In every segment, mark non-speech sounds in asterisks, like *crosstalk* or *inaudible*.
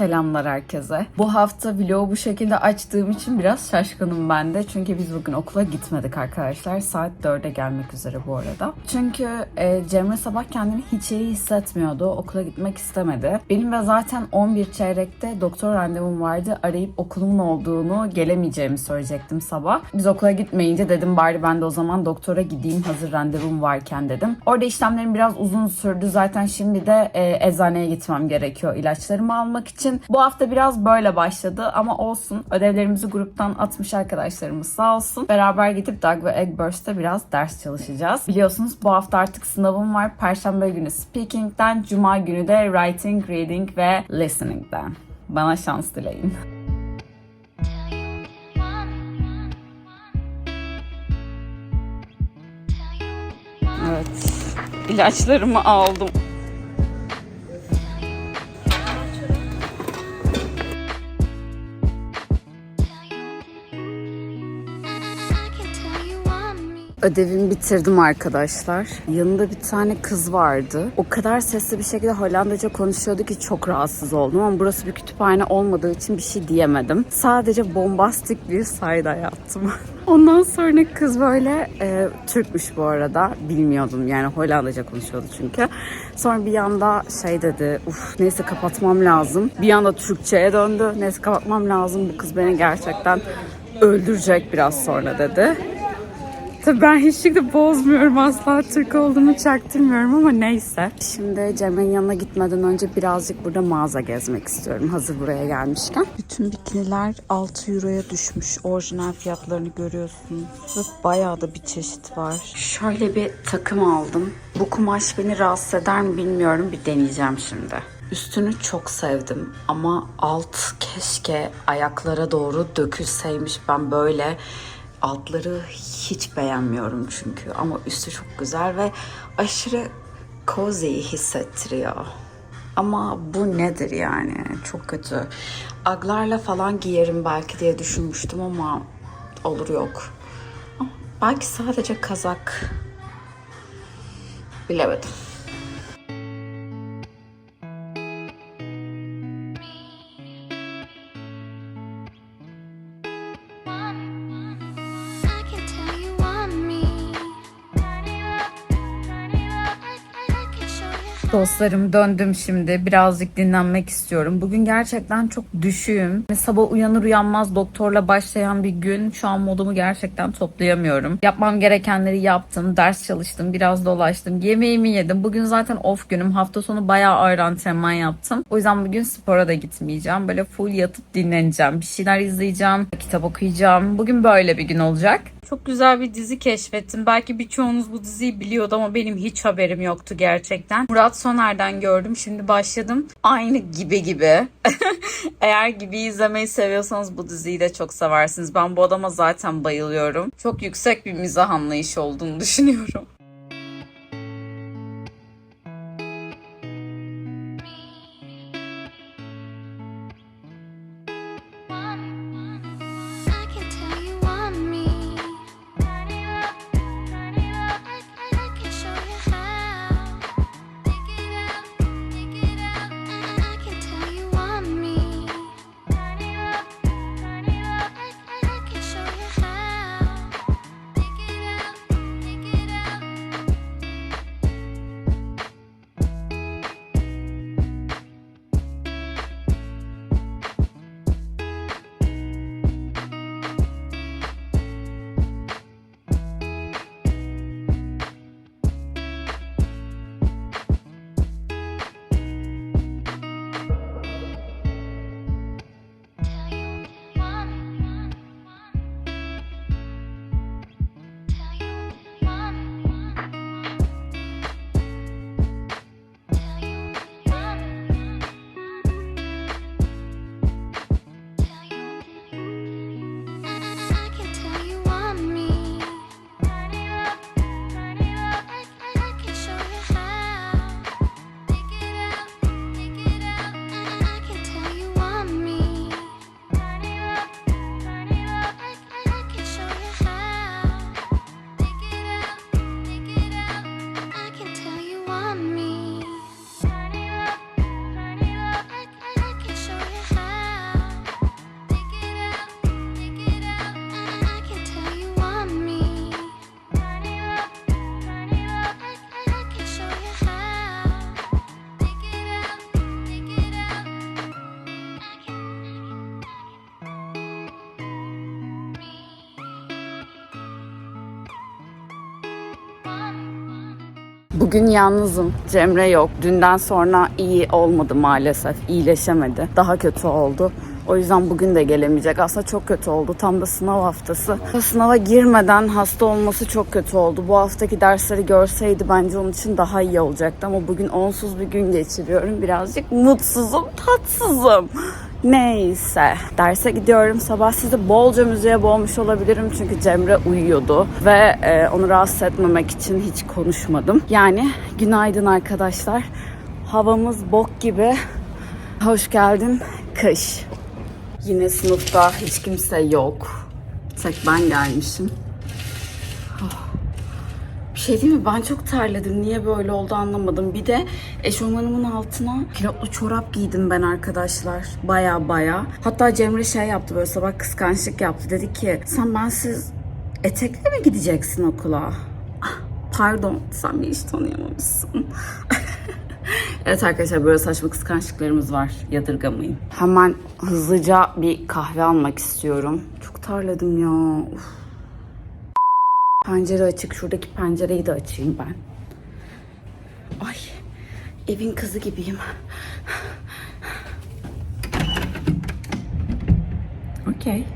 Selamlar herkese. Bu hafta vlogu bu şekilde açtığım için biraz şaşkınım ben de. Çünkü biz bugün okula gitmedik arkadaşlar. Saat 4'e gelmek üzere bu arada. Çünkü e, Cemre sabah kendini hiç iyi hissetmiyordu. Okula gitmek istemedi. Benim de zaten 11 çeyrekte doktor randevum vardı. Arayıp okulumun olduğunu gelemeyeceğimi söyleyecektim sabah. Biz okula gitmeyince dedim bari ben de o zaman doktora gideyim hazır randevum varken dedim. Orada işlemlerim biraz uzun sürdü. Zaten şimdi de e, eczaneye gitmem gerekiyor ilaçlarımı almak için. Bu hafta biraz böyle başladı ama olsun. Ödevlerimizi gruptan atmış arkadaşlarımız sağ olsun. Beraber gidip Doug ve Eggburst'te biraz ders çalışacağız. Biliyorsunuz bu hafta artık sınavım var. Perşembe günü speaking'den, cuma günü de writing, reading ve listening'den. Bana şans dileyin. Evet. İlaçlarımı aldım. Ödevimi bitirdim arkadaşlar. Yanında bir tane kız vardı. O kadar sesli bir şekilde Hollandaca konuşuyordu ki çok rahatsız oldum ama burası bir kütüphane olmadığı için bir şey diyemedim. Sadece bombastik bir sayda yaptım. *laughs* Ondan sonra kız böyle e, Türkmüş bu arada. Bilmiyordum yani Hollandaca konuşuyordu çünkü. Sonra bir yanda şey dedi. Uf neyse kapatmam lazım. Bir anda Türkçe'ye döndü. Neyse kapatmam lazım. Bu kız beni gerçekten öldürecek biraz sonra dedi. Tabii ben hiçlik de bozmuyorum asla Türk olduğumu çaktırmıyorum ama neyse. Şimdi Cemre'nin yanına gitmeden önce birazcık burada mağaza gezmek istiyorum hazır buraya gelmişken. Bütün bikiniler 6 euroya düşmüş. Orijinal fiyatlarını görüyorsunuz. Ve bayağı da bir çeşit var. Şöyle bir takım aldım. Bu kumaş beni rahatsız eder mi bilmiyorum. Bir deneyeceğim şimdi. Üstünü çok sevdim ama alt keşke ayaklara doğru dökülseymiş. Ben böyle altları hiç beğenmiyorum çünkü ama üstü çok güzel ve aşırı cozy hissettiriyor. Ama bu nedir yani? Çok kötü. Aglarla falan giyerim belki diye düşünmüştüm ama olur yok. Belki sadece kazak. Bilemedim. Dostlarım döndüm şimdi. Birazcık dinlenmek istiyorum. Bugün gerçekten çok düşüğüm. Sabah uyanır uyanmaz doktorla başlayan bir gün. Şu an modumu gerçekten toplayamıyorum. Yapmam gerekenleri yaptım. Ders çalıştım. Biraz dolaştım. Yemeğimi yedim. Bugün zaten off günüm. Hafta sonu bayağı ağır antrenman yaptım. O yüzden bugün spora da gitmeyeceğim. Böyle full yatıp dinleneceğim. Bir şeyler izleyeceğim. Kitap okuyacağım. Bugün böyle bir gün olacak. Çok güzel bir dizi keşfettim. Belki birçoğunuz bu diziyi biliyordu ama benim hiç haberim yoktu gerçekten. Murat Soner'den gördüm. Şimdi başladım. Aynı gibi gibi. *laughs* Eğer gibi izlemeyi seviyorsanız bu diziyi de çok seversiniz. Ben bu adama zaten bayılıyorum. Çok yüksek bir mizah anlayışı olduğunu düşünüyorum. Bugün yalnızım. Cemre yok. Dünden sonra iyi olmadı maalesef. İyileşemedi. Daha kötü oldu. O yüzden bugün de gelemeyecek. Aslında çok kötü oldu. Tam da sınav haftası. Sınava girmeden hasta olması çok kötü oldu. Bu haftaki dersleri görseydi bence onun için daha iyi olacaktı. Ama bugün onsuz bir gün geçiriyorum. Birazcık mutsuzum, tatsızım. Neyse. Derse gidiyorum. Sabah sizi bolca müziğe boğmuş olabilirim. Çünkü Cemre uyuyordu. Ve e, onu rahatsız etmemek için hiç konuşmadım. Yani günaydın arkadaşlar. Havamız bok gibi. Hoş geldin kış. Yine sınıfta hiç kimse yok. Tek ben gelmişim. Şey değil mi? Ben çok terledim. Niye böyle oldu anlamadım. Bir de eşofmanımın altına kilotlu çorap giydim ben arkadaşlar. Baya baya. Hatta Cemre şey yaptı böyle sabah kıskançlık yaptı. Dedi ki sen bensiz etekle mi gideceksin okula? Ah, Pardon sen beni hiç tanıyamamışsın. *laughs* Evet arkadaşlar böyle saçma kıskançlıklarımız var. Yadırgamayın. Hemen hızlıca bir kahve almak istiyorum. Çok terledim ya. Uf. Pencere açık. Şuradaki pencereyi de açayım ben. Ay evin kızı gibiyim. Okey.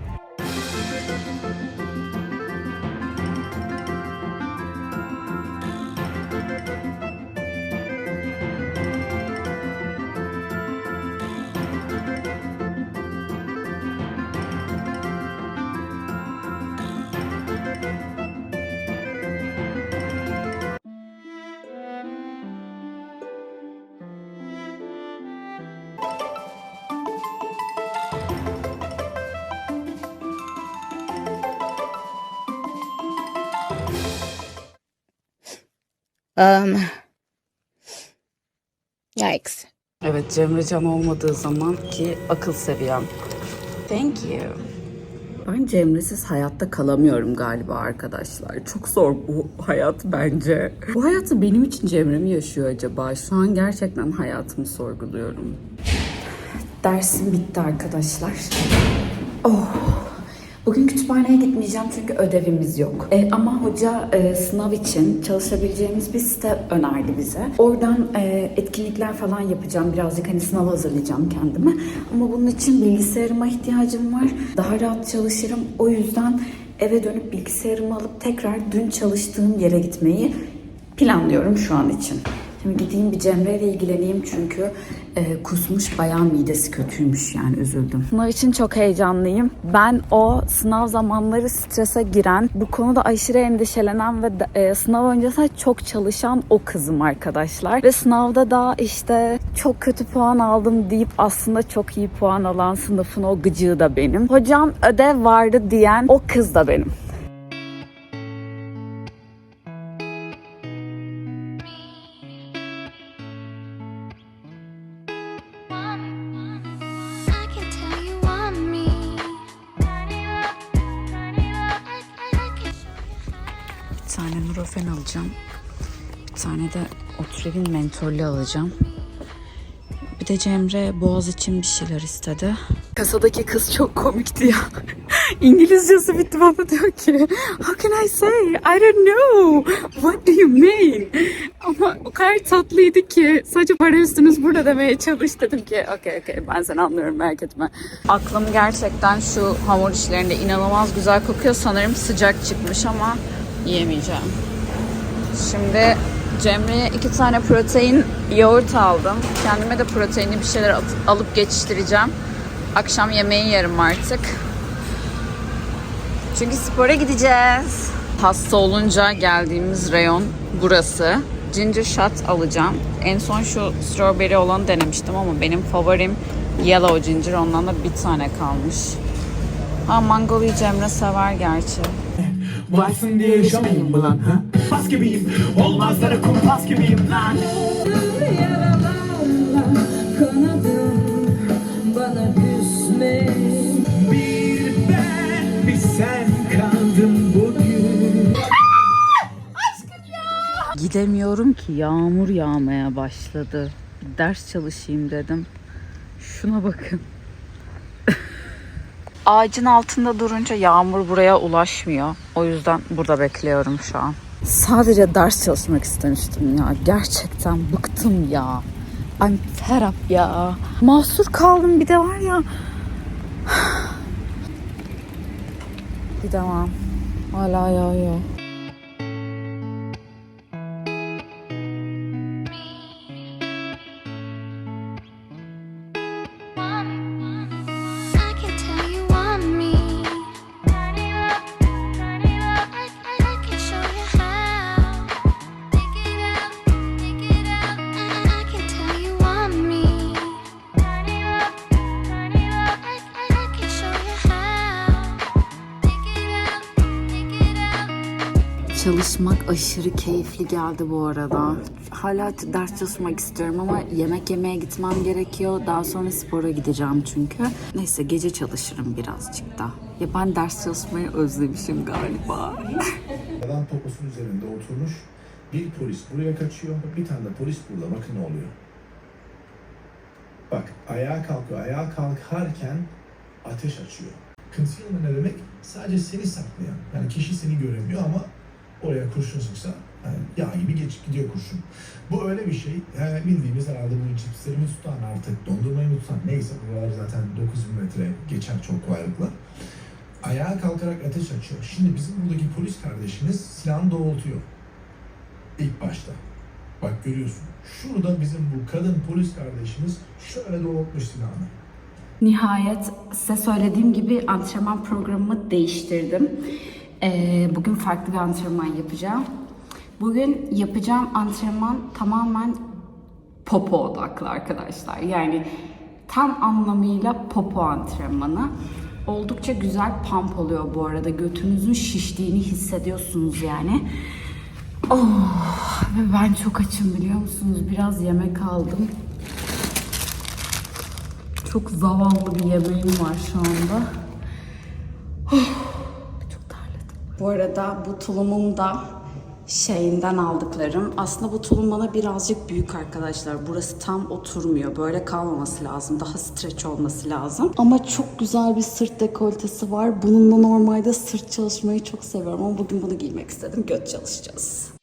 Um. Yikes. Evet Cemrecan olmadığı zaman ki akıl seviyem. Thank you. Ben Cemre'siz hayatta kalamıyorum galiba arkadaşlar. Çok zor bu hayat bence. Bu hayatı benim için Cemre mi yaşıyor acaba? Şu an gerçekten hayatımı sorguluyorum. Dersim bitti arkadaşlar. Oh. Bugün kütüphaneye gitmeyeceğim çünkü ödevimiz yok. E, ama hoca e, sınav için çalışabileceğimiz bir site önerdi bize. Oradan e, etkinlikler falan yapacağım. Birazcık hani sınav hazırlayacağım kendime. Ama bunun için bilgisayarıma ihtiyacım var. Daha rahat çalışırım. O yüzden eve dönüp bilgisayarımı alıp tekrar dün çalıştığım yere gitmeyi planlıyorum şu an için. Şimdi gideyim bir Cemre ile ilgileneyim çünkü e, kusmuş bayağı midesi kötüymüş yani üzüldüm. Sınav için çok heyecanlıyım. Ben o sınav zamanları strese giren, bu konuda aşırı endişelenen ve e, sınav öncesinde çok çalışan o kızım arkadaşlar. Ve sınavda da işte çok kötü puan aldım deyip aslında çok iyi puan alan sınıfın o gıcığı da benim. Hocam ödev vardı diyen o kız da benim. Otrevin mentollü alacağım. Bir de Cemre boğaz için bir şeyler istedi. Kasadaki kız çok komikti ya. *laughs* İngilizcesi bitti bana diyor ki How can I say? I don't know. What do you mean? Ama o kadar tatlıydı ki sadece para üstünüz burada demeye çalış dedim ki okey okey ben seni anlıyorum merak etme. Aklım gerçekten şu hamur işlerinde inanılmaz güzel kokuyor. Sanırım sıcak çıkmış ama yiyemeyeceğim. Şimdi Cemre'ye iki tane protein yoğurt aldım. Kendime de proteinli bir şeyler alıp geçiştireceğim. Akşam yemeği yerim artık. Çünkü spora gideceğiz. Hasta olunca geldiğimiz reyon burası. Ginger shot alacağım. En son şu strawberry olanı denemiştim ama benim favorim yellow ginger. Ondan da bir tane kalmış. Ha mangoluyu Cemre sever gerçi. Varsın diye yaşamayayım mı lan ha? Pas gibiyim, olmazlara kumpas gibiyim lan Gidemiyorum ki yağmur yağmaya başladı. Bir ders çalışayım dedim. Şuna bakın. Ağacın altında durunca yağmur buraya ulaşmıyor. O yüzden burada bekliyorum şu an. Sadece ders çalışmak istemiştim ya. Gerçekten bıktım ya. I'm fed up ya. Mahsur kaldım bir de var ya. *sighs* Bir devam. Hala yağıyor. Çalışmak aşırı keyifli geldi bu arada. Hala ders çalışmak istiyorum ama yemek yemeye gitmem gerekiyor. Daha sonra spora gideceğim çünkü. Neyse gece çalışırım birazcık da. Ya ben ders çalışmayı özlemişim galiba. Adam topusun üzerinde oturmuş. Bir polis buraya kaçıyor. Bir tane de polis burada. Bakın ne oluyor. Bak ayağa kalkıyor. Ayağa kalkarken ateş açıyor. Concealment ne demek? Sadece seni saklayan. Yani kişi seni göremiyor ama oraya kurşun sıksa yani yağ gibi geçip gidiyor kurşun. Bu öyle bir şey. Yani bildiğimiz herhalde bu cipsleri mi tutan artık dondurmayı mı tutan neyse buralar zaten 9000 metre geçer çok kolaylıkla. Ayağa kalkarak ateş açıyor. Şimdi bizim buradaki polis kardeşimiz silahını doğrultuyor. İlk başta. Bak görüyorsun. Şurada bizim bu kadın polis kardeşimiz şöyle doğrultmuş silahını. Nihayet size söylediğim gibi antrenman programımı değiştirdim. Ee, bugün farklı bir antrenman yapacağım. Bugün yapacağım antrenman tamamen popo odaklı arkadaşlar. Yani tam anlamıyla popo antrenmanı. Oldukça güzel pump oluyor bu arada. Götünüzün şiştiğini hissediyorsunuz yani. Oh, ve ben çok açım biliyor musunuz? Biraz yemek aldım. Çok zavallı bir yemeğim var şu anda. Terledim. Bu arada bu tulumum da şeyinden aldıklarım. Aslında bu tulum bana birazcık büyük arkadaşlar. Burası tam oturmuyor. Böyle kalmaması lazım. Daha streç olması lazım. Ama çok güzel bir sırt dekoltesi var. Bununla normalde sırt çalışmayı çok seviyorum ama bugün bunu giymek istedim. Göt çalışacağız.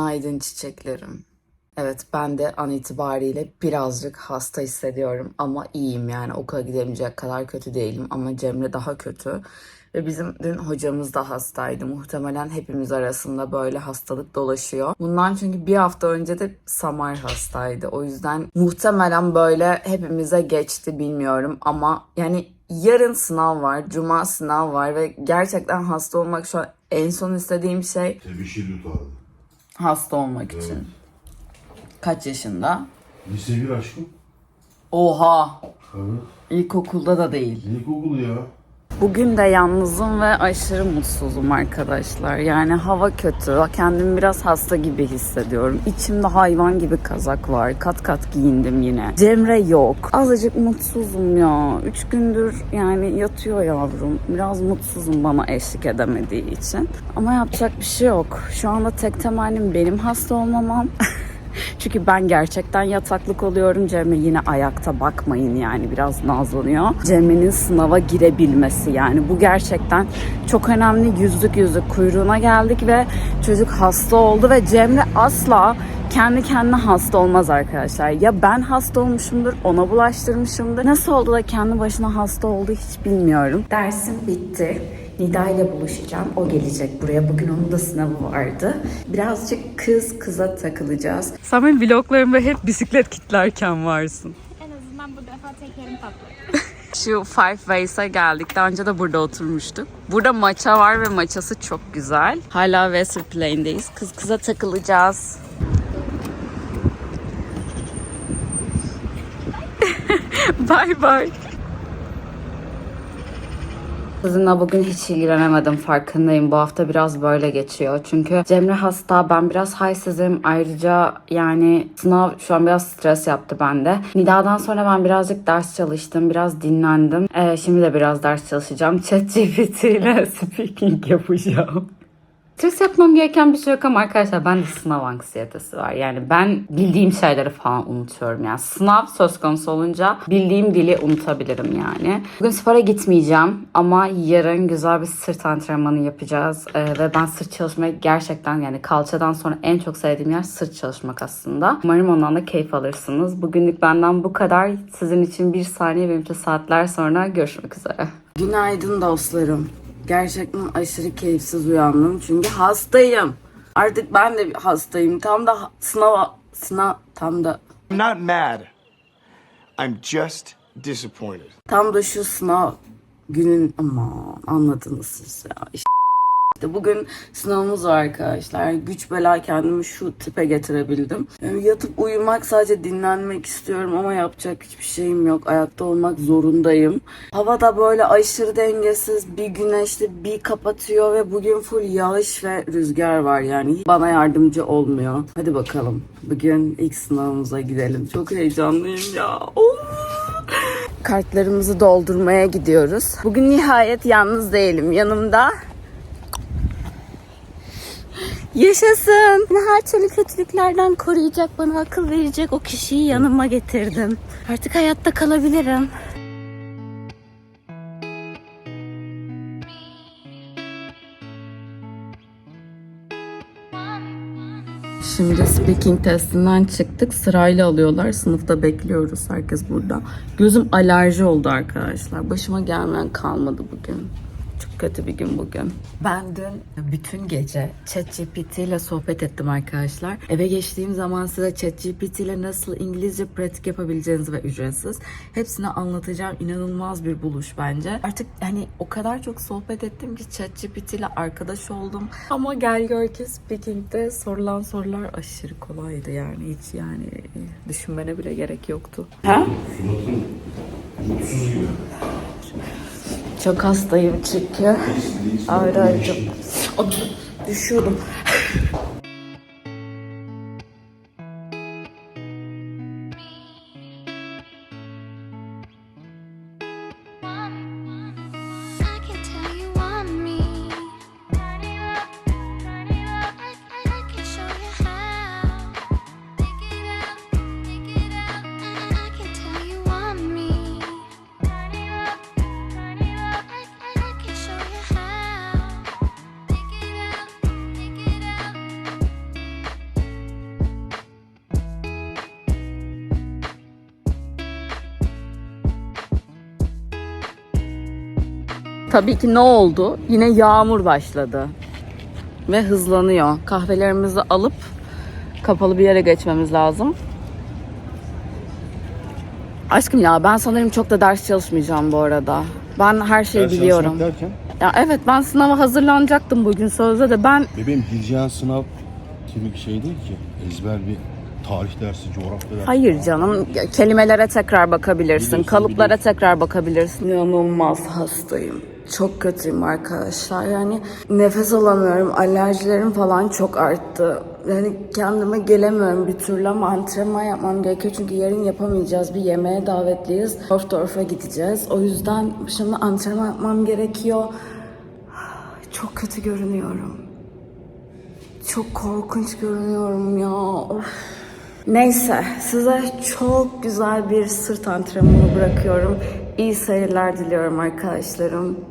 Günaydın çiçeklerim. Evet ben de an itibariyle birazcık hasta hissediyorum ama iyiyim yani okula gidemeyecek kadar kötü değilim ama Cemre daha kötü. Ve bizim dün hocamız da hastaydı. Muhtemelen hepimiz arasında böyle hastalık dolaşıyor. Bundan çünkü bir hafta önce de Samar hastaydı. O yüzden muhtemelen böyle hepimize geçti bilmiyorum ama yani yarın sınav var, cuma sınav var ve gerçekten hasta olmak şu an en son istediğim şey Tebeşir tutardı. Hasta olmak için. Kaç yaşında? Lise 1 aşkım. Oha! Evet. İlkokulda da değil. İlkokul ya. Bugün de yalnızım ve aşırı mutsuzum arkadaşlar. Yani hava kötü. Kendimi biraz hasta gibi hissediyorum. İçimde hayvan gibi kazak var. Kat kat giyindim yine. Cemre yok. Azıcık mutsuzum ya. Üç gündür yani yatıyor yavrum. Biraz mutsuzum bana eşlik edemediği için. Ama yapacak bir şey yok. Şu anda tek temennim benim hasta olmamam. *laughs* Çünkü ben gerçekten yataklık oluyorum. Cemre yine ayakta bakmayın yani biraz nazlanıyor. Cemre'nin sınava girebilmesi yani bu gerçekten çok önemli. Yüzlük yüzlük kuyruğuna geldik ve çocuk hasta oldu ve Cemre asla kendi kendine hasta olmaz arkadaşlar. Ya ben hasta olmuşumdur, ona bulaştırmışımdır. Nasıl oldu da kendi başına hasta oldu hiç bilmiyorum. Dersim bitti. Nida ile buluşacağım. O gelecek buraya. Bugün onun da sınavı vardı. Birazcık kız kıza takılacağız. Sen benim vloglarımda hep bisiklet kitlerken varsın. En azından bu defa tekerim patladı. *laughs* Şu Five Ways'e geldik. Daha önce de burada oturmuştuk. Burada maça var ve maçası çok güzel. Hala Western Plain'deyiz. Kız kıza takılacağız. *laughs* bye bye. Sizinle bugün hiç ilgilenemedim farkındayım. Bu hafta biraz böyle geçiyor. Çünkü Cemre hasta, ben biraz halsizim. Ayrıca yani sınav şu an biraz stres yaptı bende. Nida'dan sonra ben birazcık ders çalıştım, biraz dinlendim. Ee, şimdi de biraz ders çalışacağım. *laughs* ChatGPT ile speaking yapacağım. Stres yapmam gereken bir şey yok ama arkadaşlar bende sınav anksiyetesi var. Yani ben bildiğim şeyleri falan unutuyorum. Yani sınav söz konusu olunca bildiğim dili unutabilirim yani. Bugün spora gitmeyeceğim ama yarın güzel bir sırt antrenmanı yapacağız. Ee, ve ben sırt çalışmayı gerçekten yani kalçadan sonra en çok sevdiğim yer sırt çalışmak aslında. Umarım ondan da keyif alırsınız. Bugünlük benden bu kadar. Sizin için bir saniye benim için saatler sonra görüşmek üzere. Günaydın dostlarım. Gerçekten aşırı keyifsiz uyandım çünkü hastayım. Artık ben de hastayım. Tam da sınava sınav tam da I'm not mad. I'm just disappointed. tam da şu sınav günün ama anladınız siz ya. İşte bugün sınavımız var arkadaşlar. Güç bela kendimi şu tipe getirebildim. Yatıp uyumak sadece dinlenmek istiyorum ama yapacak hiçbir şeyim yok. Ayakta olmak zorundayım. Hava da böyle aşırı dengesiz. Bir güneşli bir kapatıyor ve bugün full yağış ve rüzgar var yani. Bana yardımcı olmuyor. Hadi bakalım. Bugün ilk sınavımıza gidelim. Çok heyecanlıyım ya. Kartlarımızı doldurmaya gidiyoruz. Bugün nihayet yalnız değilim. Yanımda Yaşasın. Beni her türlü kötülüklerden koruyacak, bana akıl verecek o kişiyi yanıma getirdim. Artık hayatta kalabilirim. Şimdi speaking testinden çıktık. Sırayla alıyorlar. Sınıfta bekliyoruz. Herkes burada. Gözüm alerji oldu arkadaşlar. Başıma gelmeyen kalmadı bugün. Kötü bir gün bugün. Ben dün bütün gece ChatGPT ile sohbet ettim arkadaşlar. Eve geçtiğim zaman size ChatGPT ile nasıl İngilizce pratik yapabileceğinizi ve ücretsiz hepsini anlatacağım. İnanılmaz bir buluş bence. Artık hani o kadar çok sohbet ettim ki ChatGPT ile arkadaş oldum. Ama gel gör ki speaking'de sorulan sorular aşırı kolaydı yani. Hiç yani düşünmene bile gerek yoktu. Ha? Çok hastayım çünkü. Ayrı. Ay, Düşüyordum. *laughs* Tabii ki ne oldu? Yine yağmur başladı. Ve hızlanıyor. Kahvelerimizi alıp kapalı bir yere geçmemiz lazım. Aşkım ya ben sanırım çok da ders çalışmayacağım bu arada. Ben her şeyi biliyorum. derken? Ya evet ben sınava hazırlanacaktım bugün sözde de ben Bebeğim gireceğin sınav gibi bir şey değil ki. Ezber bir tarih dersi, coğrafya dersi. Hayır canım. Kelimelere tekrar bakabilirsin. Biliyorsun, Kalıplara biliyorsun. tekrar bakabilirsin. İnanılmaz hastayım. Çok kötüyüm arkadaşlar. Yani nefes alamıyorum. Alerjilerim falan çok arttı. Yani kendime gelemiyorum bir türlü ama antrenman yapmam gerekiyor. Çünkü yarın yapamayacağız. Bir yemeğe davetliyiz. Dorfdorf'a gideceğiz. O yüzden şimdi antrenman yapmam gerekiyor. Çok kötü görünüyorum. Çok korkunç görünüyorum ya. Of. Neyse size çok güzel bir sırt antrenmanı bırakıyorum. İyi seyirler diliyorum arkadaşlarım.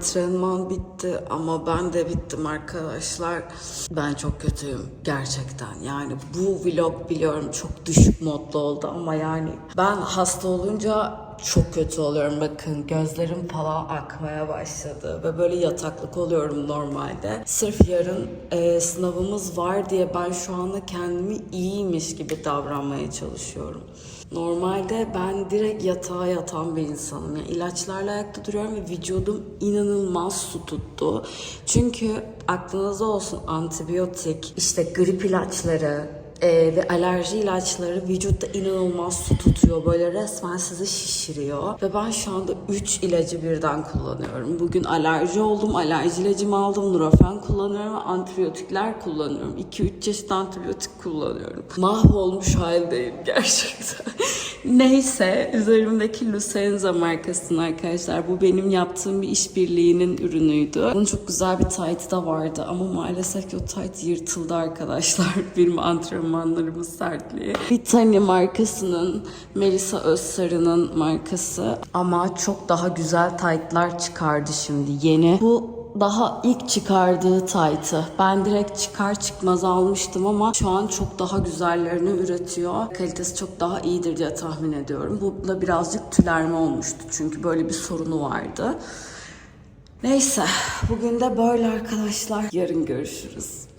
Antrenman bitti ama ben de bittim arkadaşlar. Ben çok kötüyüm gerçekten. Yani bu vlog biliyorum çok düşük modda oldu ama yani ben hasta olunca çok kötü oluyorum. Bakın gözlerim falan akmaya başladı ve böyle yataklık oluyorum normalde. Sırf yarın e, sınavımız var diye ben şu anda kendimi iyiymiş gibi davranmaya çalışıyorum. Normalde ben direkt yatağa yatan bir insanım. Yani ilaçlarla ayakta duruyorum ve vücudum inanılmaz su tuttu. Çünkü aklınızda olsun antibiyotik, işte grip ilaçları, ee, ve alerji ilaçları vücutta inanılmaz su tutuyor. Böyle resmen sizi şişiriyor. Ve ben şu anda 3 ilacı birden kullanıyorum. Bugün alerji oldum. Alerji ilacımı aldım. Nurofen kullanıyorum antibiyotikler kullanıyorum. 2-3 çeşit antibiyotik kullanıyorum. Mahvolmuş haldeyim gerçekten. *laughs* Neyse üzerimdeki Lucenza markasının arkadaşlar. Bu benim yaptığım bir işbirliğinin ürünüydü. Bunun çok güzel bir taytı da vardı ama maalesef ki o tayt yırtıldı arkadaşlar. *laughs* Benim antrenmanlarımın sertliği. Vitani markasının Melisa Özsarı'nın markası ama çok daha güzel taytlar çıkardı şimdi yeni. Bu daha ilk çıkardığı taytı. Ben direkt çıkar çıkmaz almıştım ama şu an çok daha güzellerini üretiyor. Kalitesi çok daha iyidir diye tahmin ediyorum. Bu da birazcık tülerme olmuştu çünkü böyle bir sorunu vardı. Neyse bugün de böyle arkadaşlar. Yarın görüşürüz.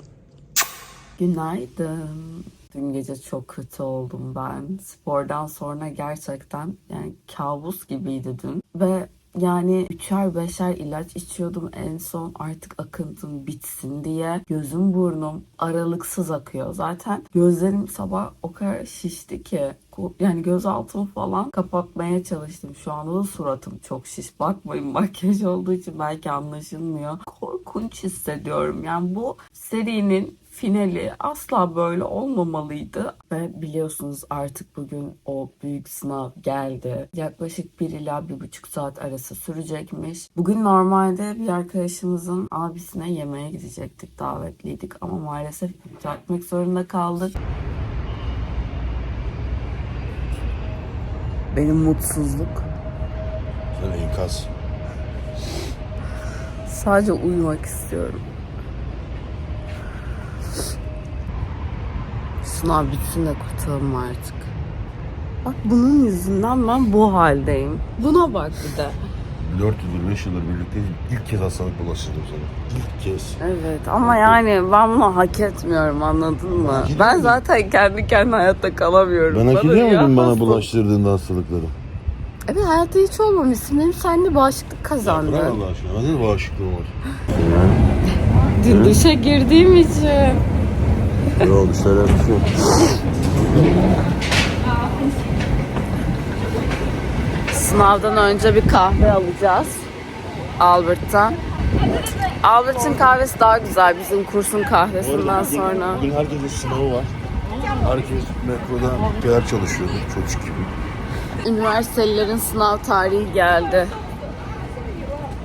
Günaydın. Dün gece çok kötü oldum ben. Spordan sonra gerçekten yani kabus gibiydi dün. Ve yani üçer beşer ilaç içiyordum en son artık akıntım bitsin diye. Gözüm burnum aralıksız akıyor. Zaten gözlerim sabah o kadar şişti ki yani göz altımı falan kapatmaya çalıştım. Şu anda da suratım çok şiş. Bakmayın *laughs* makyaj olduğu için belki anlaşılmıyor. Korkunç hissediyorum. Yani bu serinin finali asla böyle olmamalıydı. Ve biliyorsunuz artık bugün o büyük sınav geldi. Yaklaşık 1 ila 1,5 saat arası sürecekmiş. Bugün normalde bir arkadaşımızın abisine yemeğe gidecektik. Davetliydik ama maalesef iptal etmek zorunda kaldık. Benim mutsuzluk Sen enkaz. Sadece uyumak istiyorum. Sınav bitsin de kurtulalım artık. Bak bunun yüzünden ben bu haldeyim. Buna bak bir de. 4 yıldır 5 yıldır birlikteyiz. İlk kez hastalık bulaştırdım sana. İlk kez. Evet ama yani ben bunu hak etmiyorum anladın mı? Hak Ben zaten kendi kendime hayatta kalamıyorum. Ben hak ediyor muydum bana bulaştırdığında hastalıkları? Evet hayatta hiç olmamışsın. Benim seninle bağışıklık kazandı. Bırak Allah aşkına. Bende de bağışıklığım var. Dün duşa girdiğim için. Yok bir şey yok. Sınavdan önce bir kahve alacağız. Albert'tan. Albert'in kahvesi daha güzel bizim kursun kahvesinden sonra. Bugün herkesin sınavı var. Herkes metroda ders çalışıyordu. Çocuk gibi. Üniversitelilerin sınav tarihi geldi.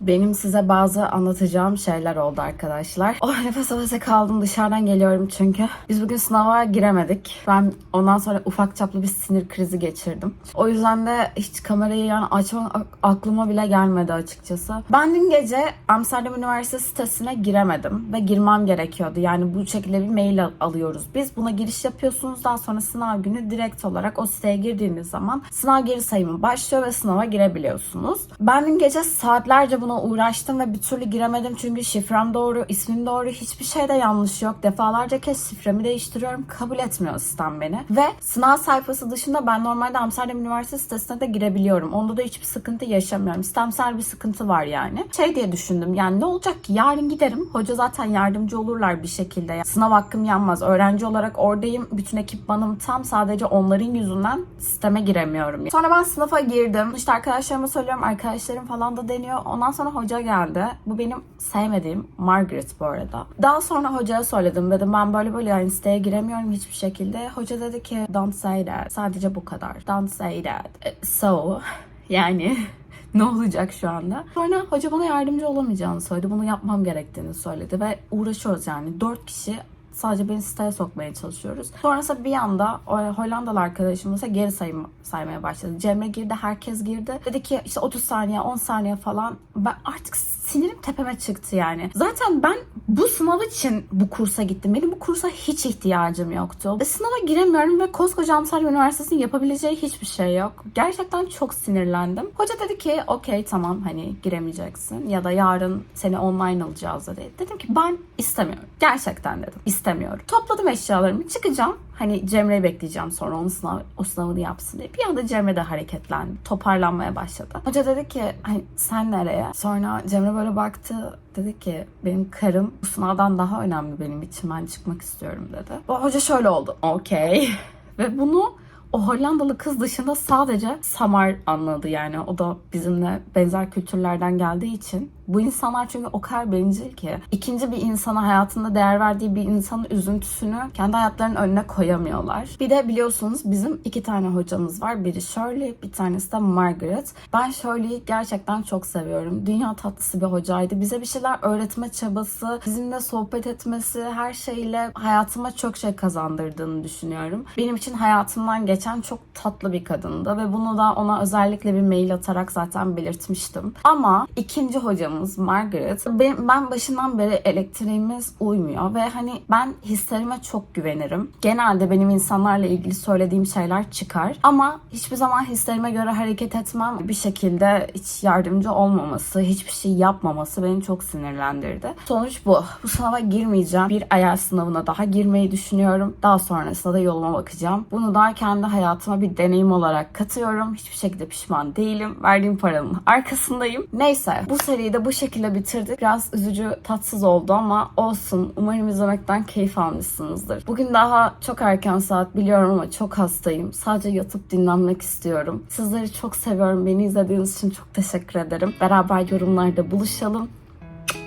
Benim size bazı anlatacağım şeyler oldu arkadaşlar. Oh nefes nefese kaldım dışarıdan geliyorum çünkü. Biz bugün sınava giremedik. Ben ondan sonra ufak çaplı bir sinir krizi geçirdim. O yüzden de hiç kamerayı yani açmak ak- aklıma bile gelmedi açıkçası. Ben dün gece Amsterdam Üniversitesi sitesine giremedim ve girmem gerekiyordu. Yani bu şekilde bir mail al- alıyoruz. Biz buna giriş yapıyorsunuz. Daha sonra sınav günü direkt olarak o siteye girdiğiniz zaman sınav geri sayımı başlıyor ve sınava girebiliyorsunuz. Ben dün gece saatlerce uğraştım ve bir türlü giremedim çünkü şifrem doğru, ismim doğru, hiçbir şeyde yanlış yok. Defalarca kez şifremi değiştiriyorum. Kabul etmiyor sistem beni. Ve sınav sayfası dışında ben normalde Amsterdam Üniversitesi sitesine de girebiliyorum. Onda da hiçbir sıkıntı yaşamıyorum. Sistemsel bir sıkıntı var yani. Şey diye düşündüm yani ne olacak ki yarın giderim. Hoca zaten yardımcı olurlar bir şekilde. Sınav hakkım yanmaz. Öğrenci olarak oradayım. Bütün ekipmanım tam. Sadece onların yüzünden sisteme giremiyorum. Sonra ben sınıfa girdim. İşte arkadaşlarıma söylüyorum. Arkadaşlarım falan da deniyor. Ondan sonra hoca geldi. Bu benim sevmediğim Margaret bu arada. Daha sonra hocaya söyledim. Dedim ben böyle böyle yani siteye giremiyorum hiçbir şekilde. Hoca dedi ki don't say that. Sadece bu kadar. Don't say that. E, So *laughs* yani *laughs* ne olacak şu anda? Sonra hoca bana yardımcı olamayacağını söyledi. Bunu yapmam gerektiğini söyledi ve uğraşıyoruz yani. Dört kişi sadece beni siteye sokmaya çalışıyoruz. Sonrasında bir anda o Hollandalı arkadaşımız ise geri sayım, saymaya başladı. Cemre girdi, herkes girdi. Dedi ki işte 30 saniye, 10 saniye falan. Ben artık sinirim tepeme çıktı yani. Zaten ben bu sınav için bu kursa gittim. Benim bu kursa hiç ihtiyacım yoktu. E, sınava giremiyorum ve koskoca Amsterdam Üniversitesi'nin yapabileceği hiçbir şey yok. Gerçekten çok sinirlendim. Hoca dedi ki okey tamam hani giremeyeceksin ya da yarın seni online alacağız dedi. Dedim ki ben istemiyorum. Gerçekten dedim. istemiyorum. Topladım eşyalarımı çıkacağım. Hani Cemre'yi bekleyeceğim sonra onun sınav, o sınavını yapsın diye. Bir anda Cemre de hareketlendi. Toparlanmaya başladı. Hoca dedi ki hani sen nereye? Sonra Cemre böyle baktı. Dedi ki benim karım bu sınavdan daha önemli benim için. Ben çıkmak istiyorum dedi. O hoca şöyle oldu. Okey. *laughs* Ve bunu o Hollandalı kız dışında sadece Samar anladı yani. O da bizimle benzer kültürlerden geldiği için. Bu insanlar çünkü o kadar bencil ki. ikinci bir insana hayatında değer verdiği bir insanın üzüntüsünü kendi hayatlarının önüne koyamıyorlar. Bir de biliyorsunuz bizim iki tane hocamız var. Biri Shirley, bir tanesi de Margaret. Ben Shirley'i gerçekten çok seviyorum. Dünya tatlısı bir hocaydı. Bize bir şeyler öğretme çabası, bizimle sohbet etmesi, her şeyle hayatıma çok şey kazandırdığını düşünüyorum. Benim için hayatımdan geçen çok tatlı bir kadındı ve bunu da ona özellikle bir mail atarak zaten belirtmiştim. Ama ikinci hocamız Margaret, ben, ben başından beri elektriğimiz uymuyor ve hani ben hislerime çok güvenirim. Genelde benim insanlarla ilgili söylediğim şeyler çıkar ama hiçbir zaman hislerime göre hareket etmem. Bir şekilde hiç yardımcı olmaması, hiçbir şey yapmaması beni çok sinirlendirdi. Sonuç bu. Bu sınava girmeyeceğim. Bir IELTS sınavına daha girmeyi düşünüyorum. Daha sonrasında da yoluma bakacağım. Bunu da kendi hayatıma bir deneyim olarak katıyorum. Hiçbir şekilde pişman değilim. Verdiğim paranın arkasındayım. Neyse bu seriyi de bu şekilde bitirdik. Biraz üzücü, tatsız oldu ama olsun. Umarım izlemekten keyif almışsınızdır. Bugün daha çok erken saat biliyorum ama çok hastayım. Sadece yatıp dinlenmek istiyorum. Sizleri çok seviyorum. Beni izlediğiniz için çok teşekkür ederim. Beraber yorumlarda buluşalım.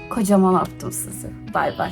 Kocaman öptüm sizi. Bay bay.